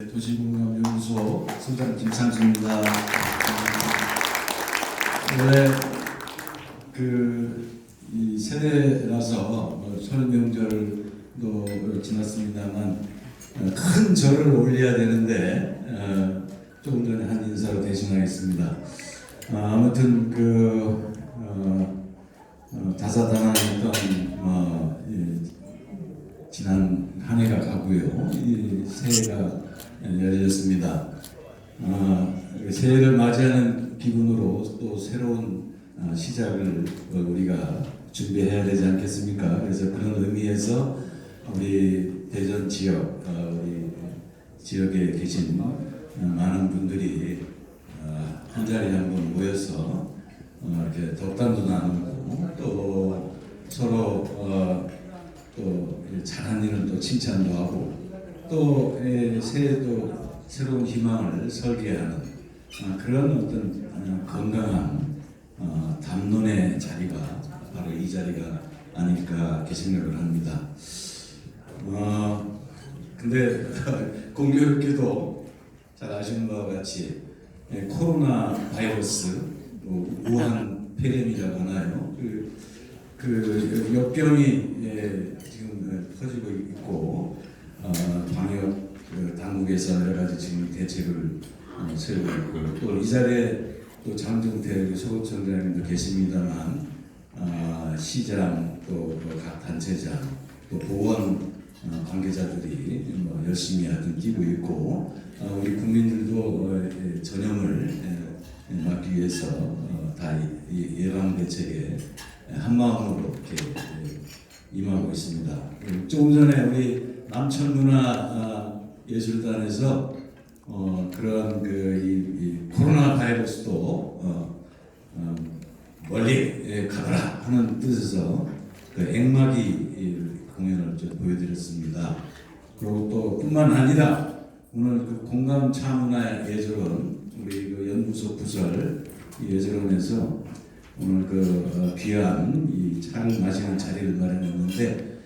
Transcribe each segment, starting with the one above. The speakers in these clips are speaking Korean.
도시공감연구소 소장 김상수입니다. 원래 그이 세대라서 뭐설 명절도 지났습니다만 어, 큰 절을 올려야 되는데 어, 조금 전에 한 인사로 대신하겠습니다. 어, 아무튼 그 어, 어, 다사다난했던 어, 이 지난 한 해가 가고요. 이 새해가 열렸습니다. 어, 새해를 맞이하는 기분으로 또 새로운 어, 시작을 어, 우리가 준비해야 되지 않겠습니까? 그래서 그런 의미에서 우리 대전 지역, 어, 우리 지역에 계신 어, 많은 분들이 어, 한 자리에 한번 모여서 어, 이렇게 덕담도 나누고 또 서로 어, 또 잘한 일은 또 칭찬도 하고 또 예, 새해도 새로운 희망을 설계하는 아, 그런 어떤 어, 건강한 어, 담론의 자리가 바로 이 자리가 아닐까 이렇게 생각을 합니다. 어, 근데 공교롭게도 잘 아시는 바와 같이 예, 코로나 바이러스 뭐 우한 폐렴이라고 하나요? 그, 그 역병이 예, 지금 어, 퍼지고 있고 어, 방역 그 당국에서 여러 가지 지금 대책을 어, 세우고 있고 또 이 자리에 또 장정태 소고청장님도 계십니다만 어, 시장 또각 단체장 또 보건 어, 관계자들이 뭐 열심히 하여튼 뛰고 있고 어, 우리 국민들도 어, 예, 전염을 예, 막기 위해서 어, 다 예방 대책에 한 마음으로 이렇게 예, 임하고 있습니다. 그 조금 전에 우리 남천 문화 아, 예술단에서 어, 그런 그 이, 이 코로나 바이러스도 어, 어, 멀리 예, 가더라 하는 뜻에서 그 액막이 이 공연을 좀 보여드렸습니다. 그리고 또 뿐만 아니라 오늘 그 공감 차문화 예술원 우리 그 연구소 부설 이 예술원에서 오늘 그 어, 귀한 이 차를 마시는 자리를 마련했는데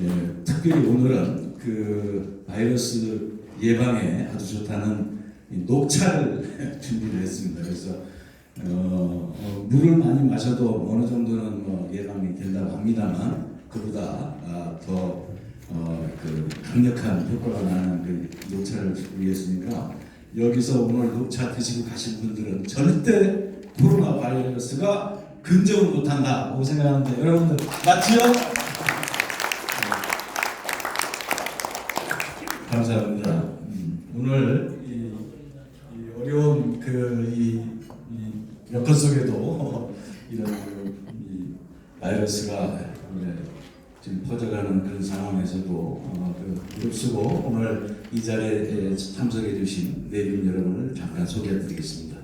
예, 특별히 오늘은 그 바이러스 예방에 아주 좋다는 이 녹차를 준비를 했습니다. 그래서 어, 어, 물을 많이 마셔도 어느 정도는 뭐 예방이 된다고 합니다만 그보다 아, 더 어, 그 강력한 효과가 나는 그 녹차를 위해서니까 여기서 오늘 녹차 드시고 가신 분들은 절대 코로나 바이러스가 근접을 못한다고 생각하는데 여러분들 맞지요? 감사합니다. 음, 오늘 이, 이 어려운 그이 이 여건 속에도 이런 그, 이 바이러스가 지금 퍼져가는 그런 상황에서도 어, 그 무릅쓰고 오늘 이 자리에 참석해 주신 내빈 여러분을 잠깐 소개해 드리겠습니다.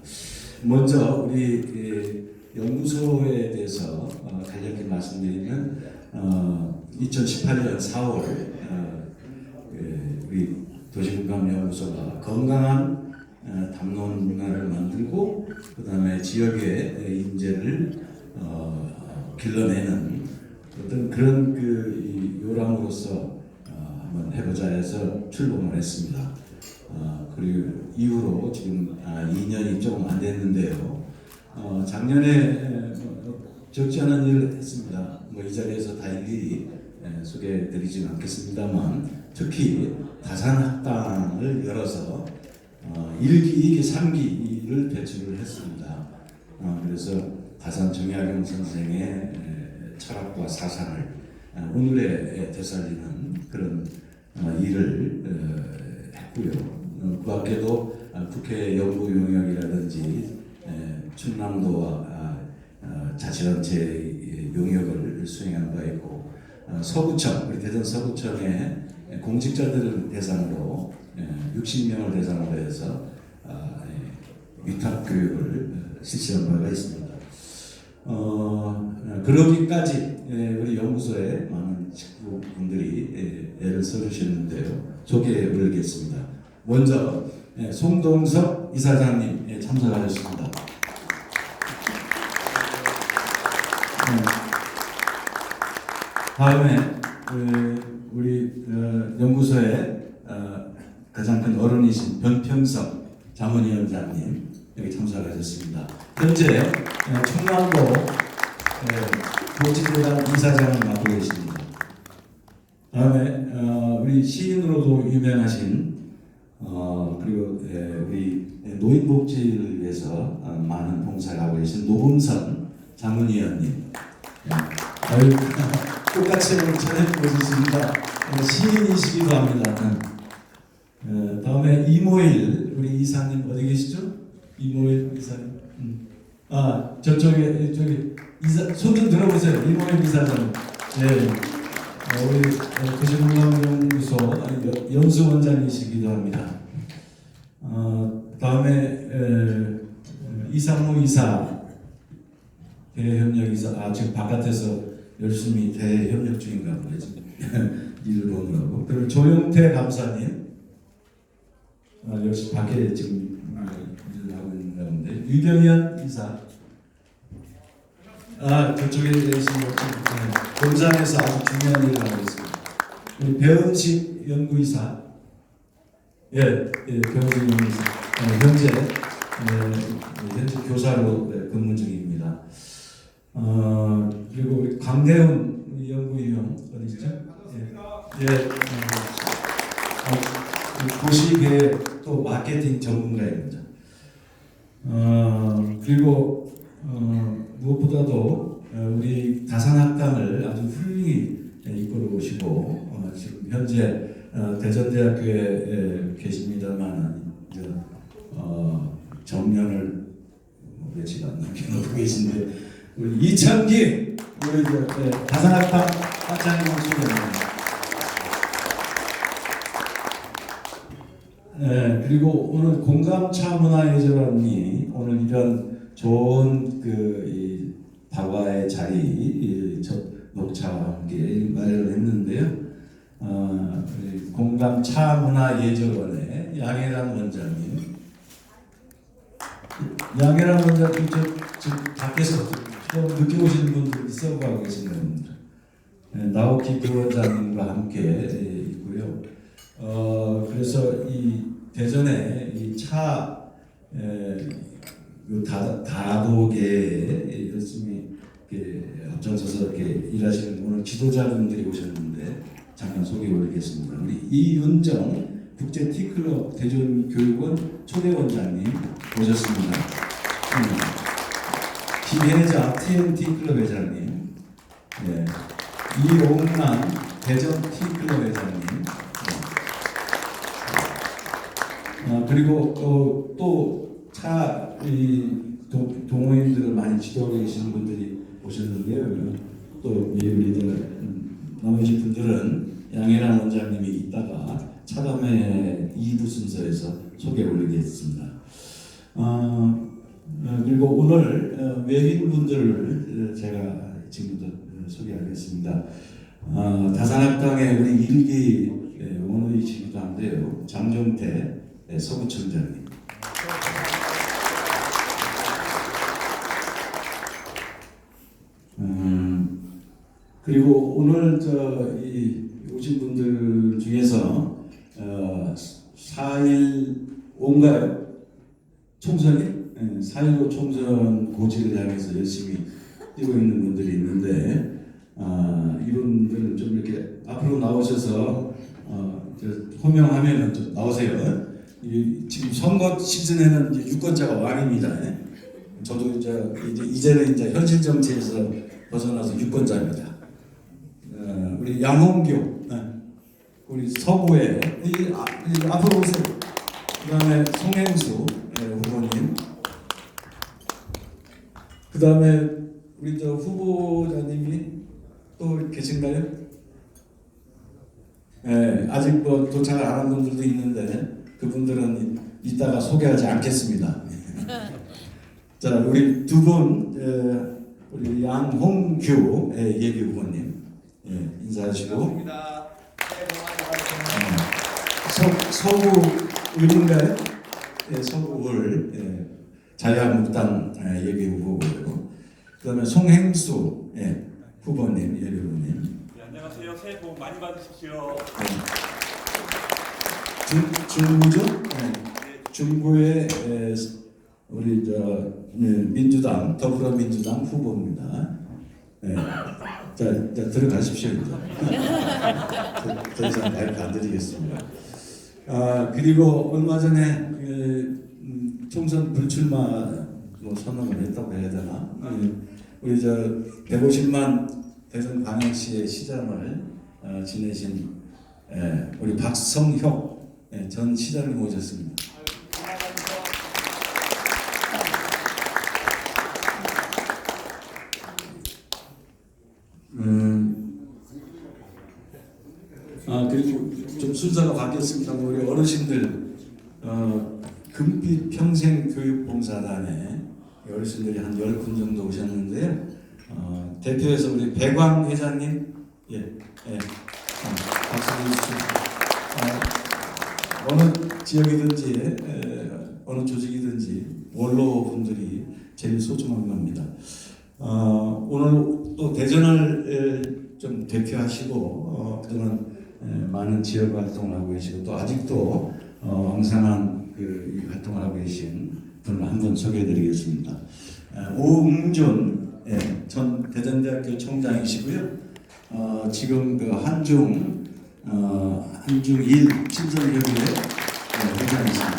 먼저 우리 그 연구소에 대해서 어, 간략히 말씀드리면 어, 2018년 4월 어, 그 우리 도시공감연구소가 건강한 어, 담론 문화를 만들고 그 다음에 지역의 인재를 어, 길러내는 어떤 그런 그이 요람으로서 어, 한번 해보자 해서 출범을 했습니다. 어, 그리고 이후로 지금 아, 2년이 조금 안 됐는데요. 어, 작년에 적지 않은 일을 했습니다. 뭐 이 자리에서 다 일일이 에, 소개해드리지는 않겠습니다만 특히 다산학당을 열어서 어, 1기, 2기, 3기를 배출을 했습니다. 어, 그래서 다산 정약용 선생의 에, 철학과 사상을 어, 오늘에 되살리는 그런 어, 일을 어, 했고요. 어, 그 밖에도 어, 국회 연구 용역이라든지 에, 충남도와 아, 어, 자치단체 용역을 수행한 바 있고 어, 서구청 우리 대전 서구청의 공직자들을 대상으로 에, 60명을 대상으로 해서 아, 예, 위탁 교육을 어, 실시한 바가 있습니다. 어, 그러기까지 예, 우리 연구소에 많은 식구분들이 예, 애를 써주셨는데요. 소개해 드리겠습니다. 먼저 예, 송동석 이사장님 예, 참석하셨습니다. 네. 다음에 그 우리 어, 연구소에 어, 가장 큰 어른이신 변평석 자문위원장님 여기 참석하셨습니다. 현재 어, 충남도 예, 보직재단 이사장을 맡고 계십니다. 다음에 어, 우리 시인으로도 유명하신 어, 그리고 예, 우리 노인복지를 위해서 어, 많은 봉사를 하고 계신 노금선 자문위원님 예, 아유, 똑같이 찾아뵙고 있습니다. 어, 시인이시기도 합니다. 어, 다음에 이모일 우리 이사님 어디 계시죠? 이모일 이사님. 음. 아 저쪽에 저기 이사 손 좀 들어보세요. 이모일 이사장. 네. 어, 우리 도시문화연구소 연수 원장이시기도 합니다. 어, 다음에 에, 이상무 이사 대협력 이사 아 지금 바깥에서 열심히 대협력 중인가 보네 지금. 일을 보느라고. 그리고 조영태 감사님. 아, 역시 밖에 지금 아, 일을 하고 있는 가운데. 유병현 이사 아 저쪽에 계신 분 본산에서 아주 중요한 일을 하고 있습니다. 우리 배은식 연구이사 예, 예 배은식 연구이사 어, 현재 예, 현재 교사로 네, 근무 중입니다. 어 그리고 우리 강대훈 연구위원 어디죠? 예, 예 어, 도시계획 또 마케팅 전문가입니다. 어, 그리고 어, 무엇보다도 어, 우리 다산학당을 아주 훌륭히 이끌어 오시고 어, 지금 현재 어, 대전대학교에 에, 계십니다만 정년을 며칠 안 남겨놓고 계신데 우리 이창기 우리 저, 에, 다산학당 학장님 소개합니다. 네, 그리고 오늘 공감차 문화예술원이 오늘 이런 좋은 그이 다과의 자리 함께 마련을 했는데요. 어, 우리 공감 차 문화예술원의 양혜란 원장님, 양혜란 원장님 저, 저 밖에서 좀 늦게 오시는 분들 있어 가고. 네, 나오키 부원장님과 함께 예, 있고요. 어 그래서 이 대전에 이차 다 다도계에 열심히 이렇게 앞장서서 이렇게 일하시는 오늘 지도자분들이 오셨는데 잠깐 소개 올리겠습니다. 우리 이윤정 국제 티클럽 대전 교육원 초대 원장님 오셨습니다. 음. 김혜자 TNT 클럽 회장님, 네. 이용남 대전 티클럽 회장님. 어, 그리고 어, 또차이 동호인들을 많이 지도하고 계시는 분들이 오셨는데요. 또 우리들 음, 나머지 분들은 양혜란 원장님이 있다가 차담회 2부 순서에서 소개 올리겠습니다. 어, 어, 그리고 오늘 어, 외인 분들을 제가 지금부터 소개하겠습니다. 어, 다산학당의 우리 일기 예, 원우이시기도 한데요. 장정태 예, 서구청장님. 음, 그리고 오늘 저이 오신 분들 중에서 어, 4.15인가요? 총선이? 예, 4.15 총선 고지를 향해서 열심히 뛰고 있는 분들이 있는데 아, 이분들은 좀 이렇게 앞으로 나오셔서 어, 저 호명하면은 좀 나오세요. 이, 지금 선거 시즌에는 이제 유권자가 왕입니다. 예. 저도 이제, 이제 이제는 이제 현실 정치에서 벗어나서 유권자입니다. 어, 우리 양홍교, 예. 우리 서구에 이, 아, 이, 앞으로 오세요. 그다음에 송행수 예, 후보님. 그다음에 우리 저 후보자님이 또 계신가요? 예, 아직 뭐 도착을 안 한 분들도 있는데 그분들은 이따가 소개하지 않겠습니다. 자, 우리 두 분, 우리 양홍규 예, 예비 후보님 예, 인사하시고 복 많이 받으세요. 서, 서구 을인가요? 예, 서구 을 예, 자유한국당 예, 예비 후보고요. 그다음에 송행수 예, 후보님 예비 후보님. 네, 안녕하세요. 새해 복 많이 받으십시오. 중, 중구죠? 네. 중구의 에, 우리 저 네, 민주당 더불어민주당 후보입니다. 네. 자, 자 들어가십시오 이제. 더, 더 이상 마이크 안 드리겠습니다. 아 그리고 얼마 전에 그, 음, 총선 불출마 뭐 선언을 했다고 해야 되나? 음, 우리 저 150만 대전 광역시의 시장을 어, 지내신 예, 우리 박성혁 예, 전 시장을 모셨습니다. 음, 아 그리고 좀 순서가 바뀌었습니다. 우리 어르신들 어, 금빛 평생 교육봉사단에 어르신들이 한 열 분 정도 오셨는데요. 어, 대표해서 우리 배광 회장님 예, 예, 어, 박수 주시죠. 어, 어느 지역이든지 에, 어느 조직이든지 원로 분들이 제일 소중한 겁니다. 어, 오늘 또 대전을 에, 좀 대표하시고 어, 그동안 에, 많은 지역 활동을 하고 계시고 또 아직도 어, 왕성한 그, 이 활동을 하고 계신 분을 한번 소개해드리겠습니다. 에, 오웅준 예, 전 대전대학교 총장이시고요. 어, 지금 그 한중 어, 한중 일 친선협의회 예, 회장이십니다.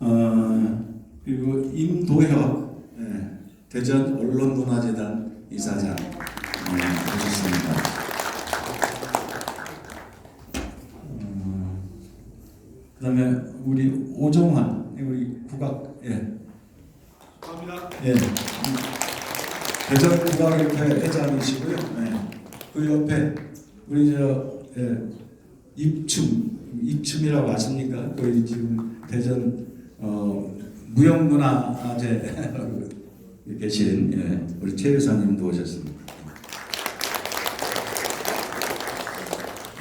어, 그리고 임도혁 예, 대전 언론문화재단 이사장 예, 모셨습니다. 어, 그다음에 우리 오종환 우리 국악 예, 감사합니다. 예. 대전 국악협회 회장이시고요. 예. 그 옆에 우리 저 예. 입춤 입춤이라고 아십니까? 그 지금 대전 어, 무형문화재 계신 예. 우리 최 회사님도 오셨습니다.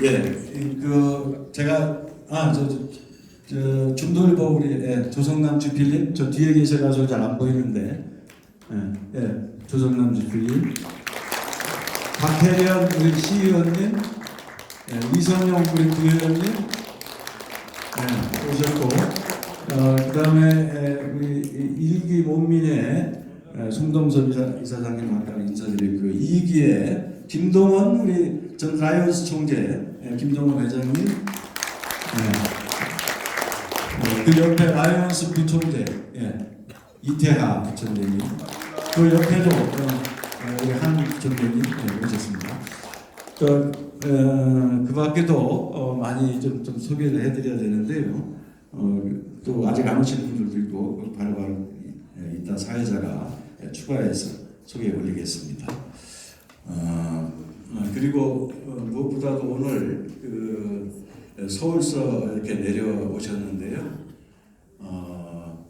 예, 이, 그 제가 아저 저, 저 중도일보 우리 예, 조성남 주필님 저 뒤에 계셔가지고 잘 안 보이는데 예, 예 조성남 주필님 박혜련 우리 시의원님 예, 이선용 우리 부회장님 예, 오셨고 어, 그 다음에 예, 우리 일기 몸민의 예, 송동섭 이사, 이사장님 아까 인사드렸고 이기의 김동원 우리 전 라이온스 총재 예, 김동원 회장님 예. 어, 그 옆에 라이온스 부총재 예, 이태하 부총재님 그 옆에도 어, 어, 우리 한 총재님 예, 오셨습니다. 또, 어, 그 밖에도 어, 많이 좀, 좀 소개를 해드려야 되는데요. 어, 또 아직 안 오신 분들도 있고 바로바로 예, 이따 사회자가 예, 추가해서 소개해 올리겠습니다. 어, 어, 그리고 어, 무엇보다도 오늘 그 서울서 이렇게 내려오셨는데요. 어,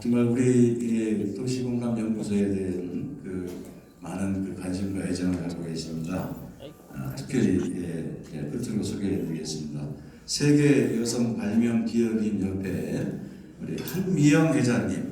정말 우리 이 도시공감연구소에 대한 그 많은 그 관심과 애정을 갖고 계십니다. 어, 특별히 예, 예, 끝으로 소개해 드리겠습니다. 세계 여성 발명 기업인 협회 우리 한미영 회장님